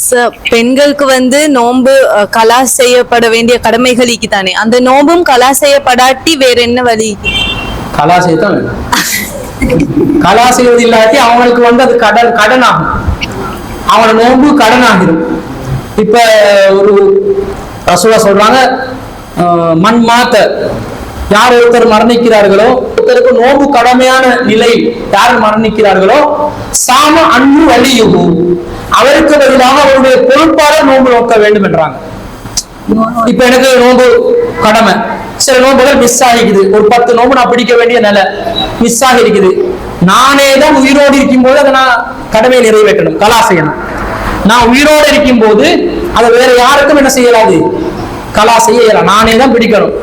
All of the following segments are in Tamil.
ச- பெண்களுக்கு வந்து நோன்பு கலா செய்யப்பட வேண்டிய கடமைகளுக்கு தானே அந்த நோம்பும் கலா செய்யப்படாட்டி வேற என்ன வழி? கலா செய்யத்தான் கலா செய்வது இல்லாட்டி அவங்களுக்கு வந்து அது கடன் கடன் ஆகும் அவனோட நோன்பு கடன் ஆகிரும் இப்ப ஒரு ரசூலா சொல்றாங்க மண் மாத்த. யார் ஒருத்தர் மரணிக்கிறார்களோ ஒருத்தருக்கு நோன்பு கடமையான நிலை யார் மரணிக்கிறார்களோ சாம அன்பு வழியுகு அவருக்கு பதிலாக அவருடைய பொறுப்பாளர் நோன்பு நோக்க வேண்டும் என்றாங்க. இப்ப எனக்கு நோன்பு கடமை. சில நோன்புகள் மிஸ் ஆகிக்குது. ஒரு பத்து நோன்பு நான் பிடிக்க வேண்டிய நிலை மிஸ் ஆகி இருக்குது நானே தான் உயிரோடு இருக்கும்போது அதை நான் கடமையை நிறைவேற்றணும். கலா செய்யணும் நான் உயிரோடு இருக்கும்போது அதை வேற யாருக்கும் என்ன செய்யலாது? கலா செய்ய நானே தான் பிடிக்கணும்.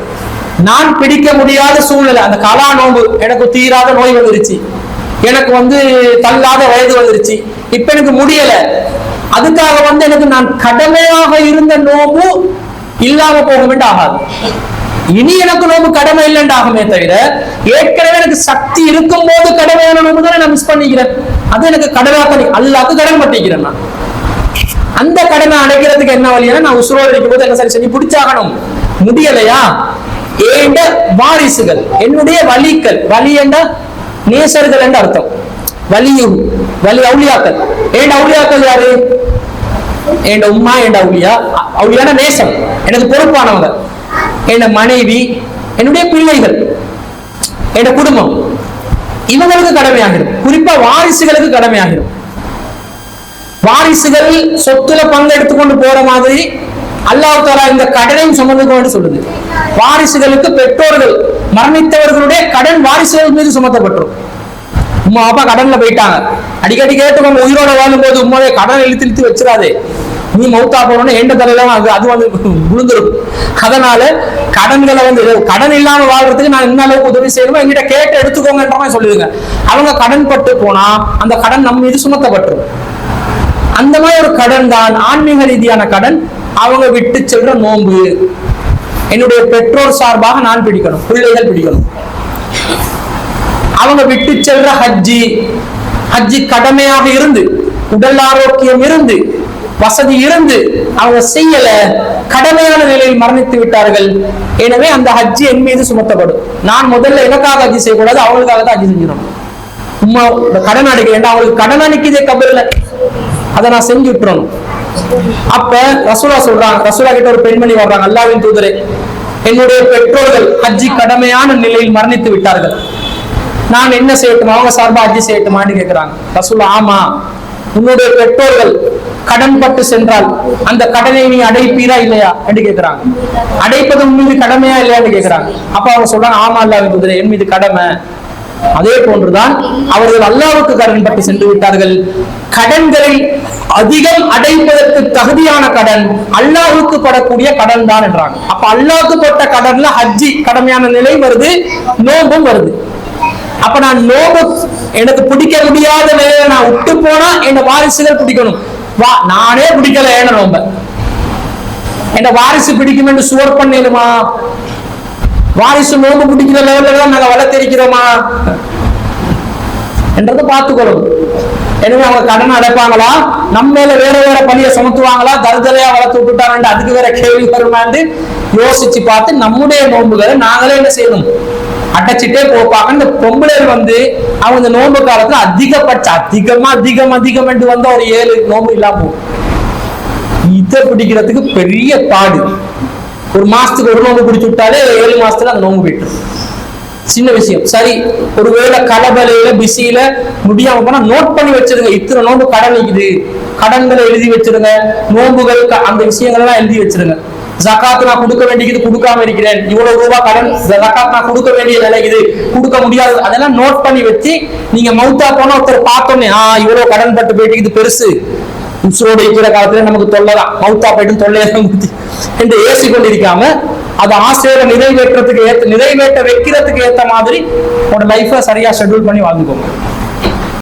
நான் பிடிக்க முடியாத சூழ்நிலை அந்த கலா நோம்பு எனக்கு தீராத நோய் வந்துருச்சு. எனக்கு வந்து தள்ளாத வயது வந்துருச்சு. இப்ப எனக்கு முடியல. அதுக்காக வந்து எனக்கு நான் கடமையாக இருந்த நோம்பு இல்லாம போக வேண்டும் ஆகாது. இனி எனக்கு நோம்பு கடமை இல்லைன்னு ஆகுமே தவிர ஏற்கனவே எனக்கு சக்தி இருக்கும் போது கடமையான நோம்பு தானே நான் மிஸ் பண்ணிக்கிறேன். அது எனக்கு கடமையாக அல்லாக்கு கடன் பட்டிக்கிறேன் நான். அந்த கடனை அடைக்கிறதுக்கு என்ன வழியா நான் உசுரோடு இருக்கும்போது என்ன சரி செஞ்சு பிடிச்சாகணும். முடியலையா? ஏண்ட வாரிசுகள் என்னுடைய வலிகள் வலி என்ற நேசர்கள் என்ற அர்த்தம். வலியும் வலி அவுளியாக்கள் ஏண்ட அவுளியாக்கள் யாரு? என் உம்மா என் அவுளியா? அவுளியான நேசம். எனக்கு பொறுப்பானவங்க என் மனைவி என்னுடைய பிள்ளைகள் என் குடும்பம். இவங்களுக்கு கடமையாகிடும். குறிப்பா வாரிசுகளுக்கு கடமையாகிடும். வாரிசுகள் சொத்துல பங்கு எடுத்துக்கொண்டு போற மாதிரி அல்லாஹ் தாலா இந்த கடனையும் சுமந்துக்கோன்னு சொல்லுது. வாரிசுகளுக்கு பெற்றோர்கள் மரணித்தவர்களுடைய கடன் வாரிசுகள் மீது சுமத்தப்பட்டுரும் உமா அப்பா கடன்ல போயிட்டாங்க. அடிக்கடி கேட்டுக்கோங்க உயிரோட வாழும் போது உமாவே கடன் இழுத்து இழுத்து வச்சிடாதே நீ மௌத்தா போனோன்னு எந்த தலையில அது அது வந்து விழுந்துரும். அதனால கடன்களை வந்து கடன் இல்லாம வாழ்றதுக்கு நான் என்ன அளவுக்கு உதவி செய்யணுமோ? என்கிட்ட கேட்டு எடுத்துக்கோங்கன்ற மாதிரி சொல்லுதுங்க அவங்க கடன் பட்டு போனா அந்த கடன் நம்ம மீது சுமத்தப்பட்டுரும். அந்த மாதிரி ஒரு கடன் தான் ஆன்மீக ரீதியான கடன். அவங்க விட்டு செல்ற நோன்பு. என்னுடைய பெற்றோர் சார்பாக நான் பிடிக்கணும் பிள்ளைகள் பிடிக்கணும். அவங்க விட்டு செல்ற ஹஜ்ஜி ஹஜ்ஜி கடமையாக இருந்து உடல் ஆரோக்கியம் இருந்து வசதி இருந்து அவங்க செய்யல கடமையான நிலையில் மரணித்து விட்டார்கள். எனவே அந்த ஹஜ்ஜி என் மீது சுமத்தப்படும். நான் முதல்ல எனக்காக ஹஜ்ஜி செய்யக்கூடாது? அவங்களுக்காக தான் ஹஜ்ஜி செஞ்சிடணும். உமா கடன் கடன் வேண்டாம் அவங்களுக்கு கடன் அணைக்குதே கபரில் அதை நான் செஞ்சு விட்டுறணும். அப்ப ரசூலா சொல்றாங்க ரசூலா கிட்ட ஒரு பெண்மணி வர்றாங்க அல்லாவின் தூதரே. என்னுடைய பெற்றோர்கள் ஹஜ்ஜி கடமையான நிலையில் மரணித்து விட்டார்கள். நான் என்ன செய்யட்டும்? அவங்க சார்பா ஹஜ்ஜி செய்யட்டுமான்னு கேக்குறாங்க. ரசூலா ஆமா. உன்னுடைய பெற்றோர்கள் கடன் பட்டு சென்றால் அந்த கடனை நீ அடைப்பீரா இல்லையா என்று கேக்குறாங்க. அடைப்பது உன் மீது கடமையா இல்லையான்னு கேக்குறாங்க. அப்ப அவங்க சொல்றாங்க ஆமா அல்லாவின் தூதரே என் மீது கடமை. அதே போன்றுதான் அவர்கள் அல்லாவுக்கு கடன் பட்டு சென்று விட்டார்கள். கடன்களை அதிகம் அடைப்பதற்கு தகுதியான கடன் அல்லாஹுக்கு படக்கூடிய கடன் தான் என்றாங்க. அப்ப அல்லாஹுக்கு பட்ட கடன்ல ஹஜ்ஜி கடமையான நிலை வருது நோம்பும் வருது. அப்ப நான் நோம்பு எனக்கு பிடிக்க முடியாத நிலையில நான் விட்டு போனா என் வாரிசுகள் பிடிக்கணும். வா நானே பிடிக்கல ஏன நோம்ப. என் வாரிசு பிடிக்கும் என்று சுவர் பண்ணிடுமா வாரிசு நோம்பு பிடிக்கிற லெவல்ல தான் நாங்க வளர்த்திருக்கிறோமா? என்றதை பார்த்துக்கொள்ளும். எனவே அவங்க கடன் அடைப்பாங்களா? நம்ம மேல வேற வேற பணியை சுமத்துவாங்களா? தருதலையா வளர்த்து விட்டுட்டாங்க அதுக்கு வேற கேள்வி வருமான்னு யோசிச்சு பார்த்து நம்முடைய நோன்புகளை நாங்களே என்ன செய்யணும்? அடைச்சிட்டே போப்பாங்க. இந்த பொம்பளைகள் வந்து அவங்க இந்த நோன்பு காலத்துல அதிகபட்ச அதிகமா அதிகம் அதிகம் என்று வந்து ஒரு ஏழு நோன்பு இல்லாம போகும். இதை பிடிக்கிறதுக்கு பெரிய பாடு. ஒரு மாசத்துக்கு ஒரு நோன்பு பிடிச்சு விட்டாலே ஏழு மாசத்துல அந்த நோன்பு போயிட்டு சின்ன விஷயம். சரி ஒருவேளை கலபலையில பிஸியில முடியாம போனா நோட் பண்ணி வச்சிருங்க. இத்தனை நோன்பு கடன் நிக்குது கடன்களை எழுதி வச்சிருங்க. நோன்புகள் அந்த விஷயங்கள் எல்லாம் எழுதி வச்சிருங்க. ஜக்காத் நான் கொடுக்க வேண்டியது கொடுக்காம இருக்கிறேன். இவ்வளவு ரூபாய் கடன் ஜக்காத் நான் கொடுக்க வேண்டிய நிலைக்குது இது. கொடுக்க முடியாது. அதெல்லாம் நோட் பண்ணி வச்சு நீங்க மவுத்தா போனா ஒருத்தர் பார்த்தோன்னே ஆ இவ்வளவு கடன் பட்டு போயிட்டு இது பெருசு. உசுரோடு இருக்கிற காலத்துல நமக்கு தொல்லலாம் மவுத்தா போயிட்டு தொல்லையெல்லாம் கொடுத்து என்று ஏசி கொண்டிருக்காம அதை ஆசிரியரை நிறைவேற்றத்துக்கு ஏற்ற நிறைவேற்ற வைக்கிறதுக்கு ஏத்த மாதிரி உங்களோட லைஃப்பை சரியா ஷெட்யூல் பண்ணி வாழ்ந்துக்கோங்க.